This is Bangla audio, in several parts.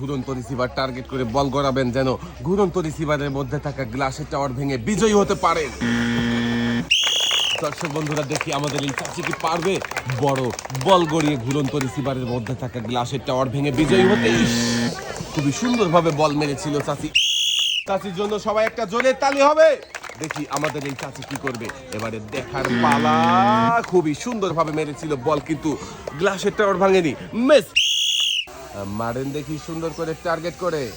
ঘুরন্ত রিসিভার টার্গেট করে বল গড়াবেন যেন ঘুরন্ত রিসিভারের মধ্যে থাকা গ্লাসের টাওয়ার ভেঙে বিজয়ী হতে পারেন। দর্শক বন্ধুরা, দেখি আমাদের এই চাচি কি পারবে? বড় বল গড়িয়ে ঘুরন্ত রিসিভারের মধ্যে থাকা গ্লাসের টাওয়ার ভেঙে বিজয়ী হতে! খুবই সুন্দরভাবে বল মেরেছিল চাচি। চাচির জন্য সবাই একটা জোরে তালি হবে। দেখি আমাদের এই চাচি কি করবে? এবারে দেখার পালা। খুবই সুন্দরভাবে মেরেছিল বল, কিন্তু গ্লাসের টাওয়ার ভাঙেনি। মিস মারেন দেখি সুন্দর করে টার্গেট করে।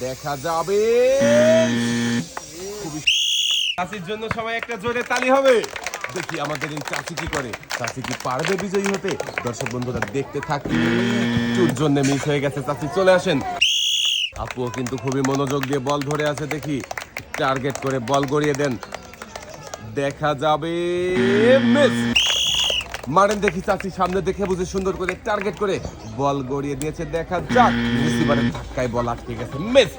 দেখা যাবে। খুবই চাষির জন্য সবাই একটা জোরে তালি হবে। দেখি আমাদের এই চাষি কি করে। চাষি কি পারবে বিজয়ী হতে? দর্শক বন্ধুরা, দেখতে থাকি। চুর জন্য মিস হয়ে গেছে চাষি। চলে আসেন। আপুও কিন্তু খুবই মনোযোগ দিয়ে বল ধরে আছে, দেখি। টার্গেট করে বল গড়িয়ে দেন। দেখা যাবে। মিস মারেন দেখি চাচি, সামনে দেখে বুঝে সুন্দর করে টার্গেট করে বল গড়িয়ে দিয়েছে। দেখা যাক রিসিভারের ধাক্কায় বল আটকে গেছে। মিস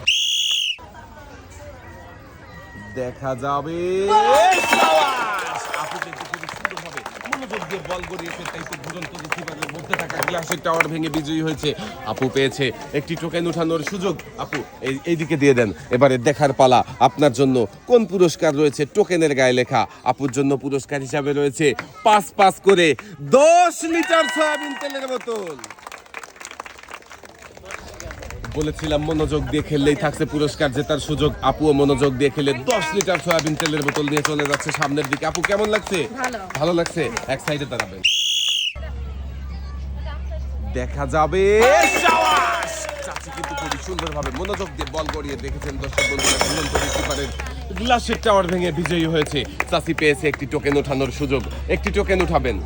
দেখা যাবে। আপু কিন্তু টাওয়ার ভেঙে বিজয়ী হয়েছে। আপু পেয়েছে একটি টোকেন উঠানোর সুযোগ। আপু, এই, এইদিকে দিয়ে দেন। এবারে দেখার পালা। আপনার জন্য কোন পুরস্কার রয়েছে? টোকেনের গায়ে লেখা। আপুর জন্য পুরস্কার হিসাবে রয়েছে পাঁচ পাঁচ করে দশ লিটার সয়াবিন তেলের বোতল। বলেছিলাম মনোযোগ দিয়ে খেললেই থাকছে পুরস্কার জেতার সুযোগ আপুও মনোযোগ দিয়ে খেলে দশ লিটার সয়াবিন তেলের বোতল নিয়ে চলে যাচ্ছে সামনের দিকে। আপু কেমন লাগছে? ভালো। ভালো লাগছে? এক সাইডে দাঁড়াবেন। দেখা যাবে! চাচি কিন্তু খুবই সুন্দরভাবে মনোযোগ দিয়ে বল গড়িয়ে দেখেছেন দর্শক বন্ধুরা গ্লাসের টাওয়ার ভেঙে বিজয়ী হয়েছে। চাচি পেয়েছে একটি টোকেন ওঠানোর সুযোগ। একটি টোকেন উঠাবেন।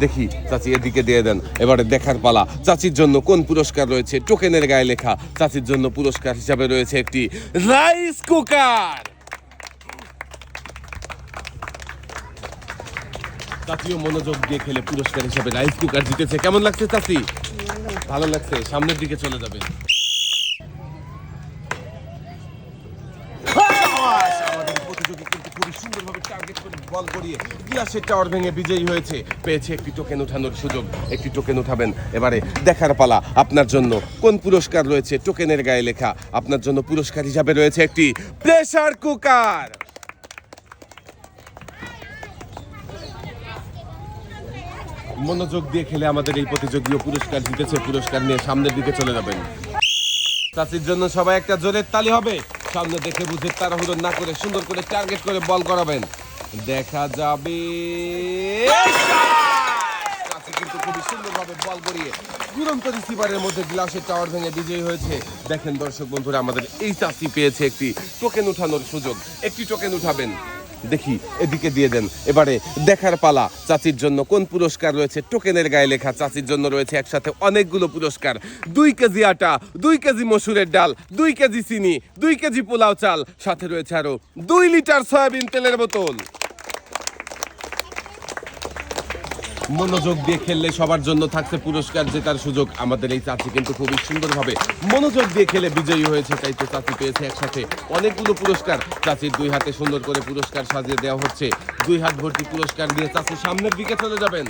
দেখি, চাচি এদিকে দিয়ে দেন। এবারে দেখার পালা। চাচির জন্য কোন পুরস্কার রয়েছে? টোকেনের গায়ে লেখা। চাচির জন্য পুরস্কার হিসাবে রয়েছে একটি রাইস কুকার। চাচিও মনোযোগ দিয়ে খেলে পুরস্কার হিসাবে রাইস কুকার জিতেছে। কেমন লাগছে চাচি? ভালো লাগছে। সামনের দিকে চলে যাবে সাবাস! আমাদের প্রতিযোগী কিন্তু খুবই বিজয়ী হয়েছে। পেয়েছে একটি টোকেন ওঠানোর সুযোগ। একটি টোকেন উঠাবেন এবারে দেখার পালা আপনার জন্য। কোন পুরস্কার রয়েছে? টোকেনের গায়ে লেখা। আপনার জন্য পুরস্কার হিসাবে রয়েছে একটি প্রেসার কুকার মনোযোগ দিয়ে খেলে আমাদের এই প্রতিযোগীও পুরস্কার জিতেছে। পুরস্কার নিয়ে সামনের দিকে চলে যাবেন। চাষির জন্য সবাই একটা জোরের তালি হবে। সামনে দেখে বুঝে তাড়াহুড়ো না করে সুন্দর করে টার্গেট করে বল করাবেন। দেখা যাবে। কিন্তু খুবই বল গড়িয়ে মধ্যে টাওয়ার ভেঙে হয়েছে। দেখেন দর্শক বন্ধুরা, আমাদের এই চাষি পেয়েছে একটি টোকেন উঠানোর সুযোগ। একটি টোকেন উঠাবেন। দেখি, এদিকে দিয়ে দেন। এবারে দেখার পালা। চাচির জন্য কোন পুরস্কার রয়েছে? টোকেনের গায়ে লেখা চাচির জন্য রয়েছে একসাথে অনেকগুলো পুরস্কার। দুই কেজি আটা, দুই কেজি মসুরের ডাল, দুই কেজি চিনি, দুই কেজি পোলাও চাল। সাথে রয়েছে আরও দুই লিটার সয়াবিন তেলের বোতল। মনোযোগ দিয়ে খেললে সবার জন্য থাকছে পুরস্কার, জেতার সুযোগ আমাদের এই চাচি কিন্তু খুবই সুন্দরভাবে মনোযোগ দিয়ে খেলে বিজয়ী হয়েছে, তাই তো চাচি পেয়েছে একসাথে অনেকগুলো পুরস্কার। চাচির দুই হাতে সুন্দর করে পুরস্কার সাজিয়ে দেওয়া হচ্ছে। দুই হাত ভর্তি পুরস্কার দিয়ে চাচি সামনের দিকে চলে যাবেন।